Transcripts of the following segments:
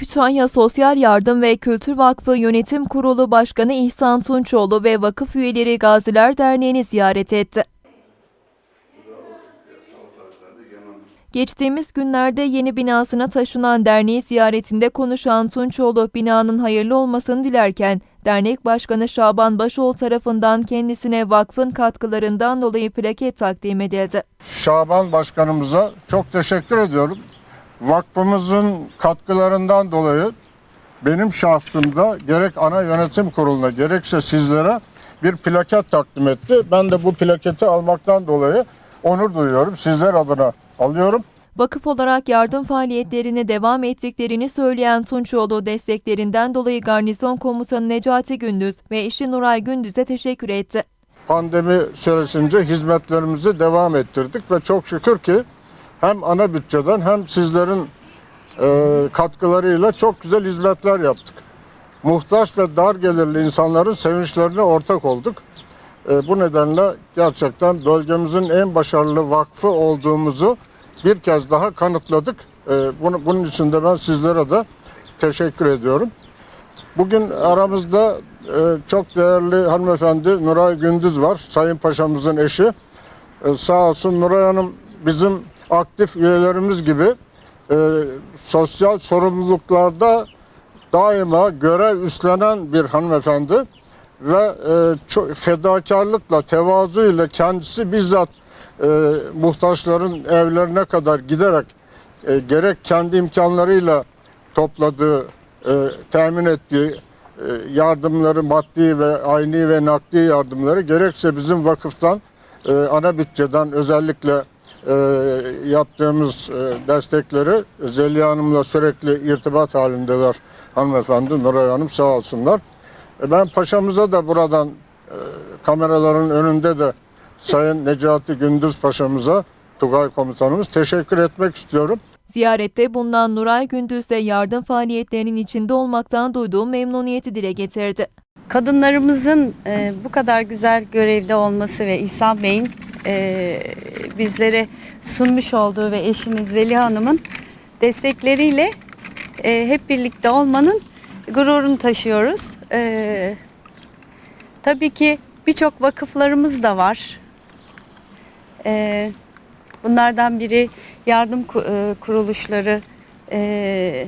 Kütahya Sosyal Yardım ve Kültür Vakfı Yönetim Kurulu Başkanı İhsan Tunçoğlu ve vakıf üyeleri Gaziler Derneği'ni ziyaret etti. Geçtiğimiz günlerde yeni binasına taşınan derneği ziyaretinde konuşan Tunçoğlu binanın hayırlı olmasını dilerken dernek başkanı Şaban Başoğlu tarafından kendisine vakfın katkılarından dolayı plaket takdim edildi. Şaban Başkanımıza çok teşekkür ediyorum. Vakfımızın katkılarından dolayı benim şahsımda gerek ana yönetim kuruluna gerekse sizlere bir plaket takdim etti. Ben de bu plaketi almaktan dolayı onur duyuyorum. Sizler adına alıyorum. Vakıf olarak yardım faaliyetlerine devam ettiklerini söyleyen Tunçoğlu desteklerinden dolayı Garnizon Komutanı Necati Gündüz ve eşi Nuray Gündüz'e teşekkür etti. Pandemi süresince hizmetlerimizi devam ettirdik ve çok şükür ki hem ana bütçeden hem sizlerin e, katkılarıyla çok güzel hizmetler yaptık. Muhtaç ve dar gelirli insanların sevinçlerine ortak olduk. E, bu nedenle gerçekten bölgemizin en başarılı vakfı olduğumuzu bir kez daha kanıtladık. E, bunu, bunun için de ben sizlere de teşekkür ediyorum. Bugün aramızda e, çok değerli hanımefendi Nuray Gündüz var. Sayın Paşa'mızın eşi. E, sağ olsun Nuray Hanım bizim aktif üyelerimiz gibi e, sosyal sorumluluklarda daima görev üstlenen bir hanımefendi ve e, çok fedakarlıkla, tevazuyla kendisi bizzat e, muhtaçların evlerine kadar giderek e, gerek kendi imkanlarıyla topladığı, e, temin ettiği e, yardımları, maddi ve ayni ve nakdi yardımları gerekse bizim vakıftan, e, ana bütçeden özellikle e, yaptığımız e, destekleri Zeliha Hanım'la sürekli irtibat halindeler hanımefendi, Nuray Hanım sağ olsunlar. E, ben paşamıza da buradan e, kameraların önünde de Sayın Necati Gündüz Paşamıza, Tugay Komutanımız teşekkür etmek istiyorum. Ziyarette bulunan Nuray Gündüz de yardım faaliyetlerinin içinde olmaktan duyduğu memnuniyeti dile getirdi. Kadınlarımızın e, bu kadar güzel görevde olması ve İhsan Bey'in e, bizlere sunmuş olduğu ve eşimiz Zeliha Hanım'ın destekleriyle e, hep birlikte olmanın gururunu taşıyoruz. E, tabii ki birçok vakıflarımız da var. E, bunlardan biri yardım e, kuruluşları e,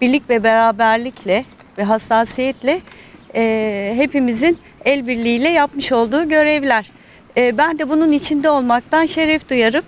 birlik ve beraberlikle ve hassasiyetle e, hepimizin el birliğiyle yapmış olduğu görevler. E, ben de bunun içinde olmaktan şeref duyarım.